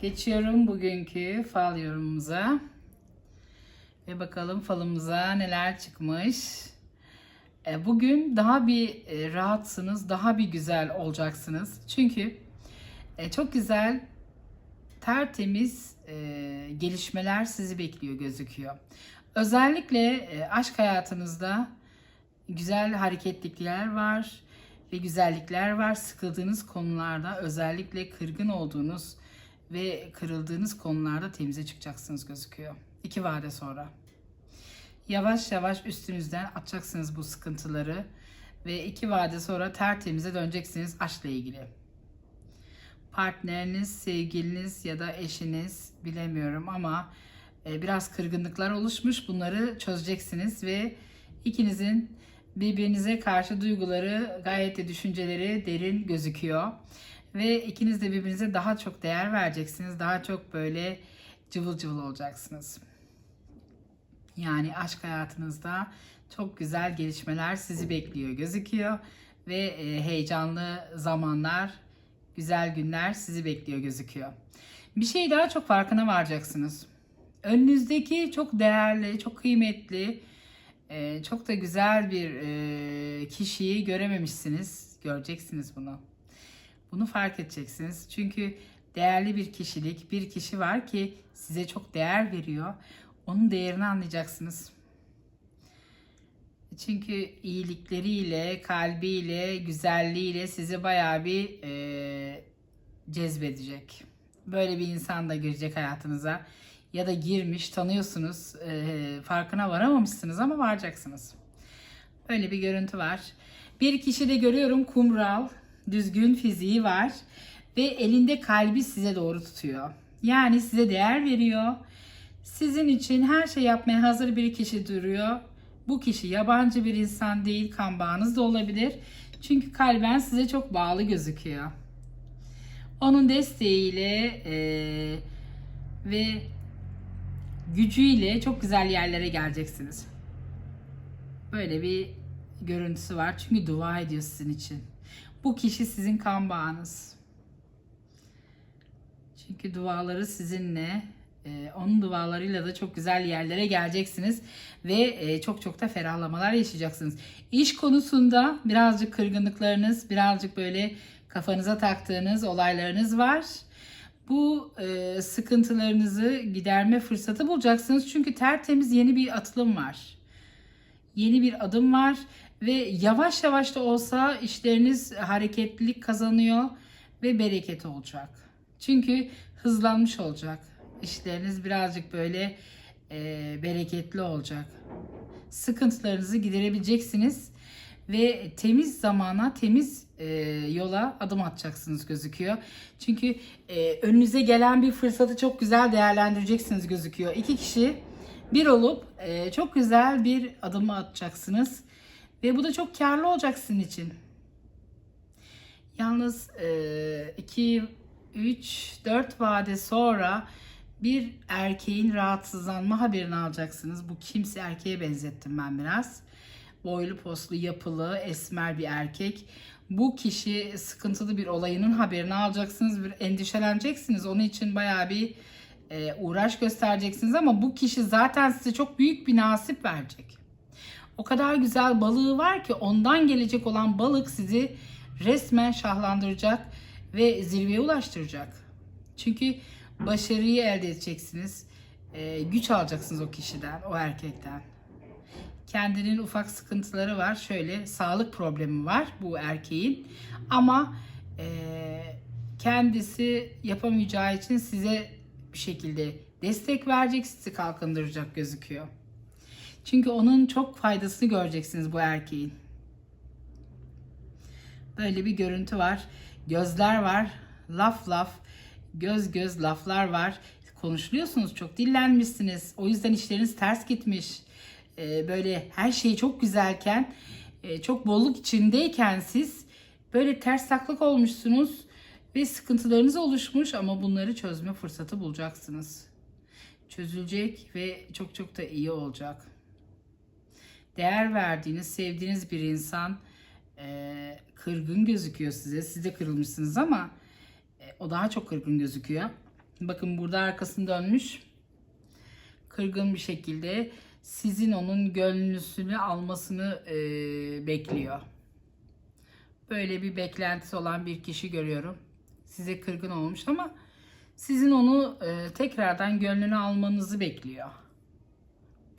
Geçiyorum bugünkü fal yorumumuza. Ve bakalım falımıza neler çıkmış. E, Bugün daha bir e, rahatsınız, daha bir güzel olacaksınız. Çünkü e, çok güzel, tertemiz gelişmeler sizi bekliyor gözüküyor. Özellikle aşk hayatınızda güzel hareketlikler var ve güzellikler var. Sıkıldığınız konularda özellikle kırgın olduğunuz ve kırıldığınız konularda temize çıkacaksınız gözüküyor. İki vade sonra. Yavaş yavaş üstünüzden atacaksınız bu sıkıntıları ve iki vade sonra tertemize döneceksiniz aşkla ilgili. Partneriniz, sevgiliniz ya da eşiniz bilemiyorum ama e, biraz kırgınlıklar oluşmuş. Bunları çözeceksiniz ve ikinizin birbirinize karşı duyguları gayet de düşünceleri derin gözüküyor. Ve ikiniz de birbirinize daha çok değer vereceksiniz. Daha çok böyle cıvıl cıvıl olacaksınız. Yani aşk hayatınızda çok güzel gelişmeler sizi bekliyor gözüküyor. Ve e, heyecanlı zamanlar, güzel günler sizi bekliyor gözüküyor. Bir şey daha çok farkına varacaksınız. Önünüzdeki çok değerli, çok kıymetli, e, çok da güzel bir e, kişiyi görememişsiniz. Göreceksiniz bunu. Bunu fark edeceksiniz. Çünkü değerli bir kişilik, bir kişi var ki size çok değer veriyor. Onun değerini anlayacaksınız. Çünkü iyilikleriyle, kalbiyle, güzelliğiyle sizi bayağı bir e, cezbedecek. Böyle bir insan da girecek hayatınıza. Ya da girmiş, tanıyorsunuz, e, farkına varamamışsınız ama varacaksınız. Böyle bir görüntü var. Bir kişi de görüyorum kumral, düzgün fiziği var ve elinde kalbi size doğru tutuyor. Yani size değer veriyor. Sizin için her şey yapmaya hazır bir kişi duruyor. Bu kişi yabancı bir insan değil, kan bağınız da olabilir. Çünkü kalben size çok bağlı gözüküyor. Onun desteğiyle eee, ve gücüyle çok güzel yerlere geleceksiniz. Böyle bir görüntüsü var. Çünkü dua ediyor sizin için. Bu kişi sizin kan bağınız. Çünkü duaları sizinle, e, onun dualarıyla da çok güzel yerlere geleceksiniz ve e, çok çok da ferahlamalar yaşayacaksınız. İş konusunda birazcık kırgınlıklarınız, birazcık böyle kafanıza taktığınız olaylarınız var. Bu e, sıkıntılarınızı giderme fırsatı bulacaksınız. Çünkü tertemiz yeni bir atılım var. Yeni bir adım var ve yavaş yavaş da olsa işleriniz hareketlilik kazanıyor ve bereket olacak. Çünkü hızlanmış olacak. İşleriniz birazcık böyle e, bereketli olacak. Sıkıntılarınızı giderebileceksiniz ve temiz zamana, temiz e, yola adım atacaksınız gözüküyor. Çünkü e, önünüze gelen bir fırsatı çok güzel değerlendireceksiniz gözüküyor. İki kişi bir olup e, çok güzel bir adım atacaksınız ve bu da çok karlı olacak sizin için. Yalnız 2, 3, 4 vade sonra bir erkeğin rahatsızlanma haberini alacaksınız. Bu kimse erkeğe benzettim ben biraz. Boylu poslu, yapılı, esmer bir erkek. Bu kişi sıkıntılı bir olayının haberini alacaksınız. Bir endişeleneceksiniz. Onun için bayağı bir e, uğraş göstereceksiniz ama bu kişi zaten size çok büyük bir nasip verecek. O kadar güzel balığı var ki ondan gelecek olan balık sizi resmen şahlandıracak ve zirveye ulaştıracak. Çünkü başarıyı elde edeceksiniz. E, güç alacaksınız o kişiden, o erkekten. Kendinin ufak sıkıntıları var. Şöyle sağlık problemi var bu erkeğin. Ama e, kendisi yapamayacağı için size bir şekilde destek verecek, sizi kalkındıracak gözüküyor. Çünkü onun çok faydasını göreceksiniz bu erkeğin. Böyle bir görüntü var. Gözler var. Laf laf. Göz göz laflar var. konuşuluyorsunuz. Çok dillenmişsiniz. O yüzden işleriniz ters gitmiş. Ee, böyle her şey çok güzelken, e, çok bolluk içindeyken siz böyle ters taklak olmuşsunuz ve sıkıntılarınız oluşmuş ama bunları çözme fırsatı bulacaksınız. Çözülecek ve çok çok da iyi olacak. Değer verdiğiniz, sevdiğiniz bir insan e, kırgın gözüküyor size. Siz de kırılmışsınız ama e, o daha çok kırgın gözüküyor. Bakın burada arkasını dönmüş. Kırgın bir şekilde sizin onun gönlünüzünü almasını e, bekliyor. Böyle bir beklentisi olan bir kişi görüyorum. Size kırgın olmuş ama sizin onu e, tekrardan gönlünü almanızı bekliyor.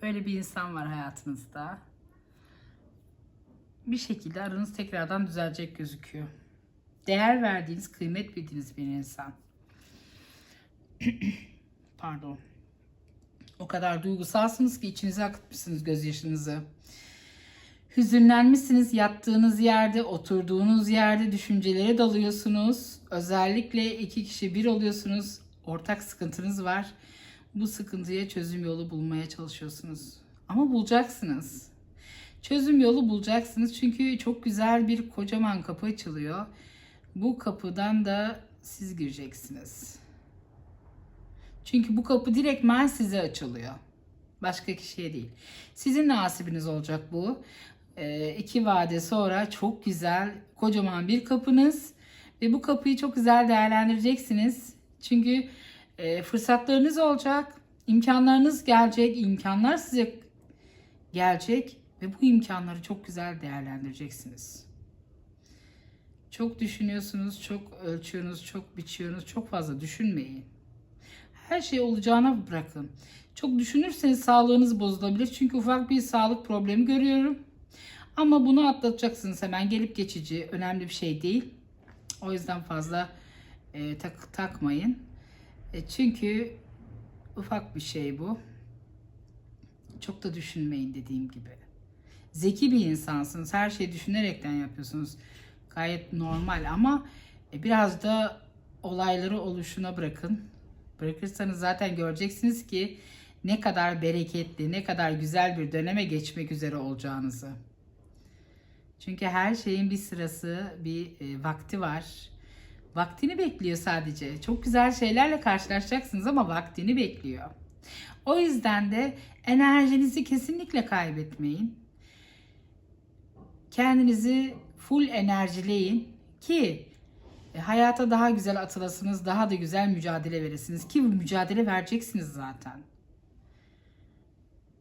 Böyle bir insan var hayatınızda. Bir şekilde aranız tekrardan düzelecek gözüküyor. Değer verdiğiniz, kıymet bildiğiniz bir insan. Pardon. O kadar duygusalsınız ki içinize akıtmışsınız gözyaşınızı. Hüzünlenmişsiniz yattığınız yerde, oturduğunuz yerde düşüncelere dalıyorsunuz. Özellikle iki kişi bir oluyorsunuz. Ortak sıkıntınız var. Bu sıkıntıya çözüm yolu bulmaya çalışıyorsunuz. Ama bulacaksınız. Çözüm yolu bulacaksınız çünkü çok güzel bir kocaman kapı açılıyor. Bu kapıdan da siz gireceksiniz. Çünkü bu kapı direktmen size açılıyor. Başka kişiye değil. Sizin nasibiniz olacak bu. Ee, iki vade sonra çok güzel, kocaman bir kapınız. Ve bu kapıyı çok güzel değerlendireceksiniz. Çünkü e, fırsatlarınız olacak. imkanlarınız gelecek. imkanlar size gelecek. Ve bu imkanları çok güzel değerlendireceksiniz. Çok düşünüyorsunuz, çok ölçüyorsunuz, çok biçiyorsunuz. Çok fazla düşünmeyin. Her şey olacağına bırakın. Çok düşünürseniz sağlığınız bozulabilir. Çünkü ufak bir sağlık problemi görüyorum. Ama bunu atlatacaksınız hemen. Gelip geçici. Önemli bir şey değil. O yüzden fazla e, tak, takmayın. E, çünkü ufak bir şey bu. Çok da düşünmeyin dediğim gibi. Zeki bir insansınız. Her şeyi düşünerekten yapıyorsunuz. Gayet normal ama e, biraz da olayları oluşuna bırakın. Bırakırsanız zaten göreceksiniz ki ne kadar bereketli, ne kadar güzel bir döneme geçmek üzere olacağınızı. Çünkü her şeyin bir sırası, bir e, vakti var. Vaktini bekliyor sadece. Çok güzel şeylerle karşılaşacaksınız ama vaktini bekliyor. O yüzden de enerjinizi kesinlikle kaybetmeyin. Kendinizi full enerjileyin ki e, hayata daha güzel atılasınız, daha da güzel mücadele veresiniz ki bu mücadele vereceksiniz zaten.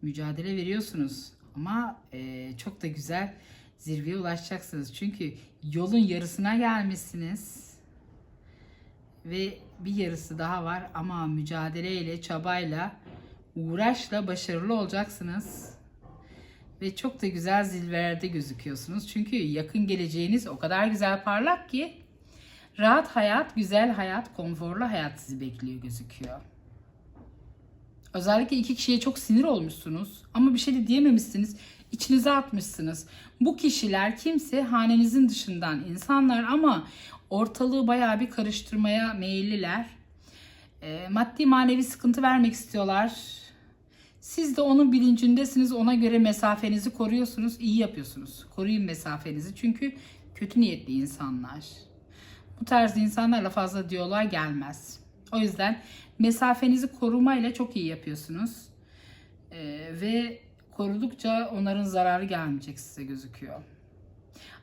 Mücadele veriyorsunuz ama e, çok da güzel zirveye ulaşacaksınız. Çünkü yolun yarısına gelmişsiniz ve bir yarısı daha var ama mücadeleyle, çabayla, uğraşla başarılı olacaksınız. Ve çok da güzel zirvelerde gözüküyorsunuz. Çünkü yakın geleceğiniz o kadar güzel parlak ki rahat hayat, güzel hayat, konforlu hayat sizi bekliyor gözüküyor. Özellikle iki kişiye çok sinir olmuşsunuz ama bir şey de diyememişsiniz. İçinize atmışsınız. Bu kişiler kimse hanenizin dışından insanlar ama ortalığı bayağı bir karıştırmaya meyilliler. E, maddi manevi sıkıntı vermek istiyorlar. Siz de onun bilincindesiniz. Ona göre mesafenizi koruyorsunuz. iyi yapıyorsunuz. Koruyun mesafenizi. Çünkü kötü niyetli insanlar. Bu tarz insanlarla fazla diyaloğa gelmez. O yüzden mesafenizi korumayla çok iyi yapıyorsunuz. Ee, ve korudukça onların zararı gelmeyecek size gözüküyor.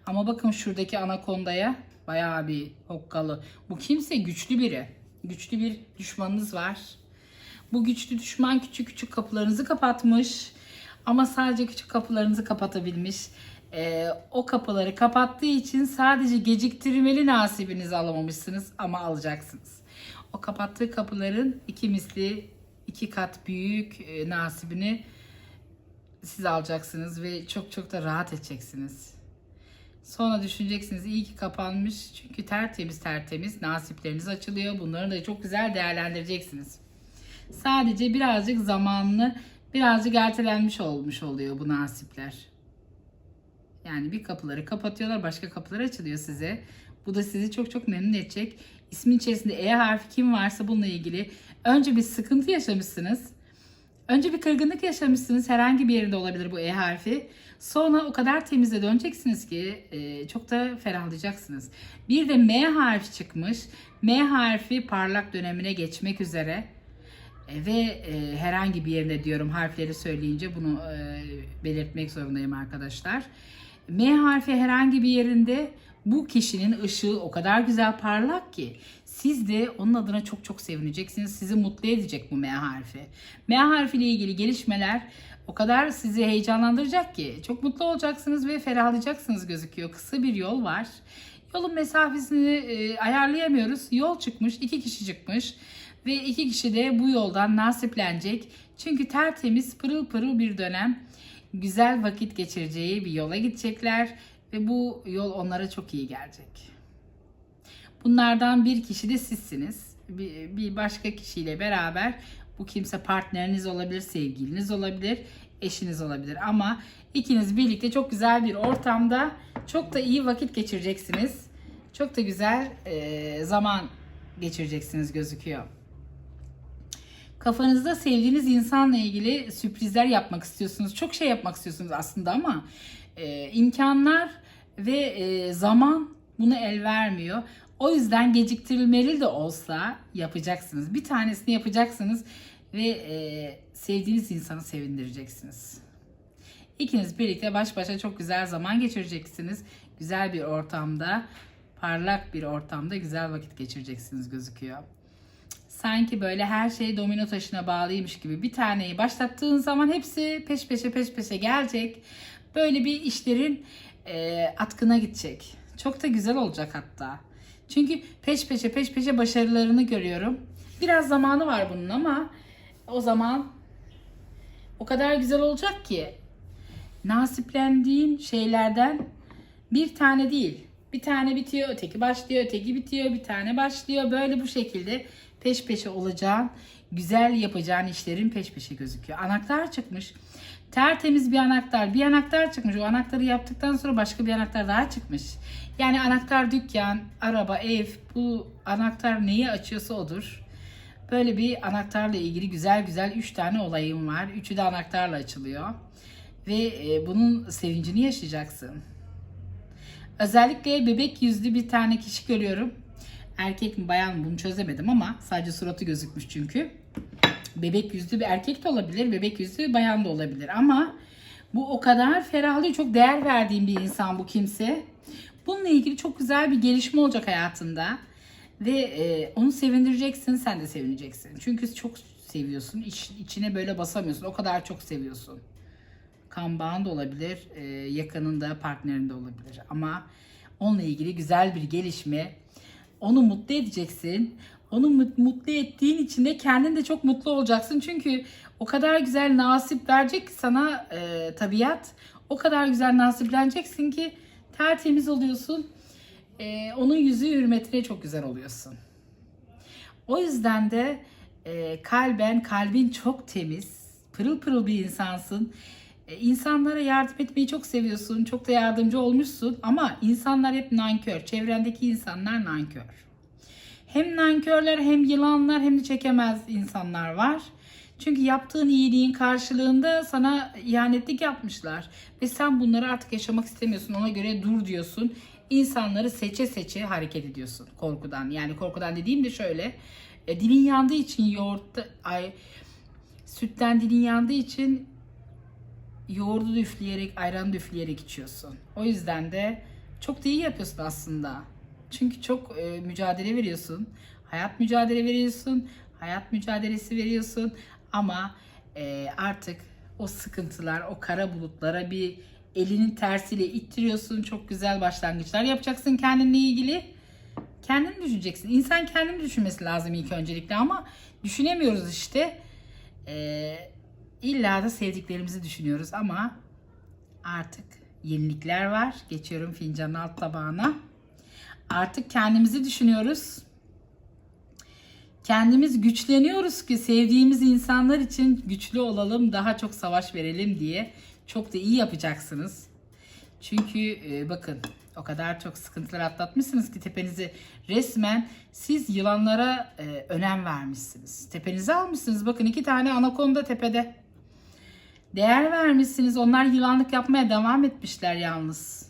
Ama bakın şuradaki anakondaya bayağı bir hokkalı. Bu kimse güçlü biri. Güçlü bir düşmanınız var. Bu güçlü düşman küçük küçük kapılarınızı kapatmış. Ama sadece küçük kapılarınızı kapatabilmiş. Ee, o kapıları kapattığı için sadece geciktirmeli nasibinizi alamamışsınız ama alacaksınız. O kapattığı kapıların iki misli, iki kat büyük e, nasibini siz alacaksınız ve çok çok da rahat edeceksiniz. Sonra düşüneceksiniz iyi ki kapanmış çünkü tertemiz tertemiz nasipleriniz açılıyor. Bunları da çok güzel değerlendireceksiniz. Sadece birazcık zamanlı, birazcık ertelenmiş olmuş oluyor bu nasipler. Yani bir kapıları kapatıyorlar, başka kapılar açılıyor size. Bu da sizi çok çok memnun edecek. İsmin içerisinde E harfi kim varsa bununla ilgili Önce bir sıkıntı yaşamışsınız. Önce bir kırgınlık yaşamışsınız. Herhangi bir yerinde olabilir bu E harfi. Sonra o kadar temize döneceksiniz ki e, çok da ferahlayacaksınız. Bir de M harfi çıkmış. M harfi parlak dönemine geçmek üzere. E, ve e, herhangi bir yerinde diyorum harfleri söyleyince bunu e, belirtmek zorundayım arkadaşlar. M harfi herhangi bir yerinde bu kişinin ışığı o kadar güzel parlak ki siz de onun adına çok çok sevineceksiniz. Sizi mutlu edecek bu M harfi. M harfi ile ilgili gelişmeler o kadar sizi heyecanlandıracak ki çok mutlu olacaksınız ve ferahlayacaksınız gözüküyor. Kısa bir yol var. Yolun mesafesini e, ayarlayamıyoruz. Yol çıkmış, iki kişi çıkmış ve iki kişi de bu yoldan nasiplenecek. Çünkü tertemiz, pırıl pırıl bir dönem güzel vakit geçireceği bir yola gidecekler ve bu yol onlara çok iyi gelecek. Bunlardan bir kişi de sizsiniz. Bir, başka kişiyle beraber bu kimse partneriniz olabilir, sevgiliniz olabilir, eşiniz olabilir. Ama ikiniz birlikte çok güzel bir ortamda çok da iyi vakit geçireceksiniz. Çok da güzel zaman geçireceksiniz gözüküyor. Kafanızda sevdiğiniz insanla ilgili sürprizler yapmak istiyorsunuz. Çok şey yapmak istiyorsunuz aslında ama e, imkanlar ve e, zaman bunu el vermiyor. O yüzden geciktirilmeli de olsa yapacaksınız. Bir tanesini yapacaksınız ve e, sevdiğiniz insanı sevindireceksiniz. İkiniz birlikte baş başa çok güzel zaman geçireceksiniz. Güzel bir ortamda, parlak bir ortamda güzel vakit geçireceksiniz gözüküyor. Sanki böyle her şey domino taşına bağlıymış gibi bir taneyi başlattığın zaman hepsi peş peşe peş peşe gelecek. Böyle bir işlerin e, atkına gidecek. Çok da güzel olacak hatta. Çünkü peş peşe peş peşe başarılarını görüyorum. Biraz zamanı var bunun ama o zaman o kadar güzel olacak ki nasiplendiğin şeylerden bir tane değil. Bir tane bitiyor, öteki başlıyor, öteki bitiyor, bir tane başlıyor. Böyle bu şekilde peş peşe olacağın, güzel yapacağın işlerin peş peşe gözüküyor. Anahtar çıkmış. Tertemiz bir anahtar. Bir anahtar çıkmış. O anahtarı yaptıktan sonra başka bir anahtar daha çıkmış. Yani anahtar dükkan, araba, ev. Bu anahtar neyi açıyorsa odur. Böyle bir anahtarla ilgili güzel güzel 3 tane olayım var. Üçü de anahtarla açılıyor. Ve e, bunun sevincini yaşayacaksın. Özellikle bebek yüzlü bir tane kişi görüyorum. Erkek mi bayan mı bunu çözemedim ama sadece suratı gözükmüş çünkü. Bebek yüzlü bir erkek de olabilir, bebek yüzlü bir bayan da olabilir ama bu o kadar ferahlıyor. Çok değer verdiğim bir insan bu kimse. Bununla ilgili çok güzel bir gelişme olacak hayatında. Ve e, onu sevindireceksin, sen de sevineceksin. Çünkü çok seviyorsun. İç, içine böyle basamıyorsun. O kadar çok seviyorsun. Kan bağın da olabilir, e, yakınında, partnerinde olabilir. Ama onunla ilgili güzel bir gelişme. Onu mutlu edeceksin. Onu mut- mutlu ettiğin için de kendin de çok mutlu olacaksın. Çünkü o kadar güzel nasip verecek sana e, tabiat. O kadar güzel nasipleneceksin ki tertemiz oluyorsun. E, onun yüzü hürmetine çok güzel oluyorsun. O yüzden de e, kalben, kalbin çok temiz, pırıl pırıl bir insansın. E, insanlara yardım etmeyi çok seviyorsun, çok da yardımcı olmuşsun ama insanlar hep nankör, çevrendeki insanlar nankör. Hem nankörler hem yılanlar hem de çekemez insanlar var. Çünkü yaptığın iyiliğin karşılığında sana ihanetlik yapmışlar. Ve sen bunları artık yaşamak istemiyorsun. Ona göre dur diyorsun. İnsanları seçe seçe hareket ediyorsun korkudan. Yani korkudan dediğim de şöyle. E, dilin yandığı için yoğurtta, ay, sütten dilin yandığı için yoğurdu da üfleyerek, ayranı da üfleyerek içiyorsun. O yüzden de çok da iyi yapıyorsun aslında. Çünkü çok e, mücadele veriyorsun. Hayat mücadele veriyorsun. Hayat mücadelesi veriyorsun. Ama e, artık o sıkıntılar, o kara bulutlara bir elinin tersiyle ittiriyorsun. Çok güzel başlangıçlar yapacaksın kendinle ilgili. Kendini düşüneceksin. İnsan kendini düşünmesi lazım ilk öncelikle ama düşünemiyoruz işte. Ee, illa da sevdiklerimizi düşünüyoruz ama artık yenilikler var. Geçiyorum fincanın alt tabağına. Artık kendimizi düşünüyoruz. Kendimiz güçleniyoruz ki sevdiğimiz insanlar için güçlü olalım, daha çok savaş verelim diye. Çok da iyi yapacaksınız. Çünkü e, bakın O kadar çok sıkıntılar atlatmışsınız ki tepenizi resmen siz yılanlara e, önem vermişsiniz. Tepenize almışsınız. Bakın iki tane anakonda tepede. Değer vermişsiniz. Onlar yılanlık yapmaya devam etmişler yalnız.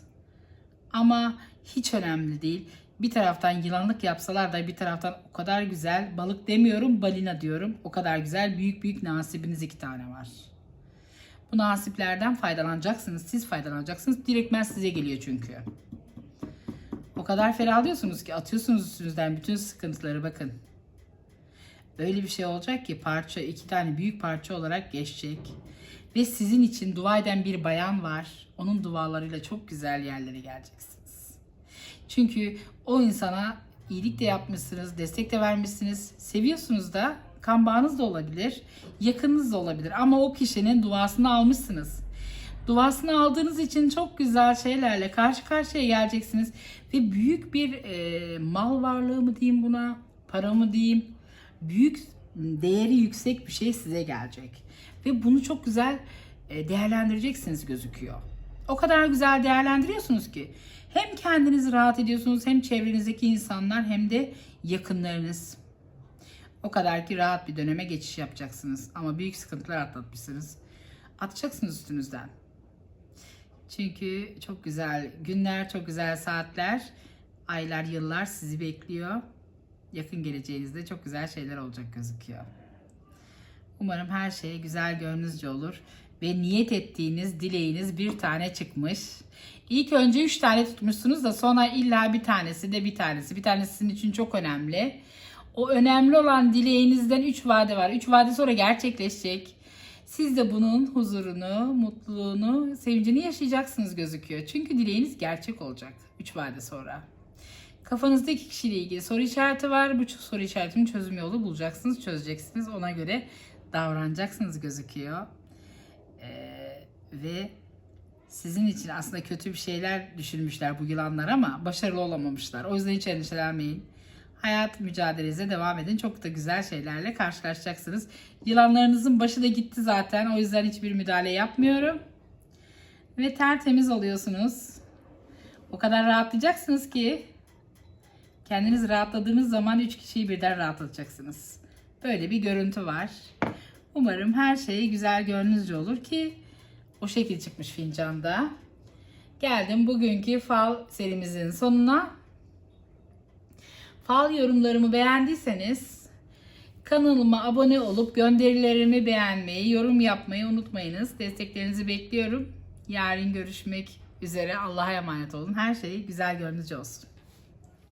Ama hiç önemli değil. Bir taraftan yılanlık yapsalar da bir taraftan o kadar güzel balık demiyorum balina diyorum. O kadar güzel büyük büyük nasibiniz iki tane var. Bu nasiplerden faydalanacaksınız. Siz faydalanacaksınız. Direktmen size geliyor çünkü. O kadar ferahlıyorsunuz ki atıyorsunuz üstünüzden bütün sıkıntıları bakın. Öyle bir şey olacak ki parça iki tane büyük parça olarak geçecek. Ve sizin için dua eden bir bayan var. Onun dualarıyla çok güzel yerlere geleceksiniz. Çünkü o insana iyilik de yapmışsınız, destek de vermişsiniz. Seviyorsunuz da, kan bağınız da olabilir, yakınınız da olabilir. Ama o kişinin duasını almışsınız. Duasını aldığınız için çok güzel şeylerle karşı karşıya geleceksiniz. Ve büyük bir e, mal varlığı mı diyeyim buna, para mı diyeyim, büyük değeri yüksek bir şey size gelecek. Ve bunu çok güzel e, değerlendireceksiniz gözüküyor. O kadar güzel değerlendiriyorsunuz ki hem kendiniz rahat ediyorsunuz hem çevrenizdeki insanlar hem de yakınlarınız. O kadar ki rahat bir döneme geçiş yapacaksınız. Ama büyük sıkıntılar atlatmışsınız. Atacaksınız üstünüzden. Çünkü çok güzel günler, çok güzel saatler, aylar, yıllar sizi bekliyor. Yakın geleceğinizde çok güzel şeyler olacak gözüküyor. Umarım her şey güzel gönlünüzce olur ve niyet ettiğiniz dileğiniz bir tane çıkmış. İlk önce üç tane tutmuşsunuz da sonra illa bir tanesi de bir tanesi. Bir tanesi sizin için çok önemli. O önemli olan dileğinizden üç vade var. Üç vade sonra gerçekleşecek. Siz de bunun huzurunu, mutluluğunu, sevincini yaşayacaksınız gözüküyor. Çünkü dileğiniz gerçek olacak üç vade sonra. Kafanızda iki kişiyle ilgili soru işareti var. Bu soru işaretinin çözüm yolu bulacaksınız, çözeceksiniz. Ona göre davranacaksınız gözüküyor. Ee, ve sizin için aslında kötü bir şeyler düşünmüşler bu yılanlar ama başarılı olamamışlar. O yüzden hiç endişelenmeyin. Hayat mücadelenize devam edin. Çok da güzel şeylerle karşılaşacaksınız. Yılanlarınızın başı da gitti zaten. O yüzden hiçbir müdahale yapmıyorum. Ve tertemiz oluyorsunuz. O kadar rahatlayacaksınız ki kendiniz rahatladığınız zaman 3 kişiyi birden rahatlatacaksınız. Böyle bir görüntü var. Umarım her şey güzel gönlünüzce olur ki o şekil çıkmış fincanda. Geldim bugünkü fal serimizin sonuna. Fal yorumlarımı beğendiyseniz kanalıma abone olup gönderilerimi beğenmeyi, yorum yapmayı unutmayınız. Desteklerinizi bekliyorum. Yarın görüşmek üzere. Allah'a emanet olun. Her şey güzel gönlünüzce olsun.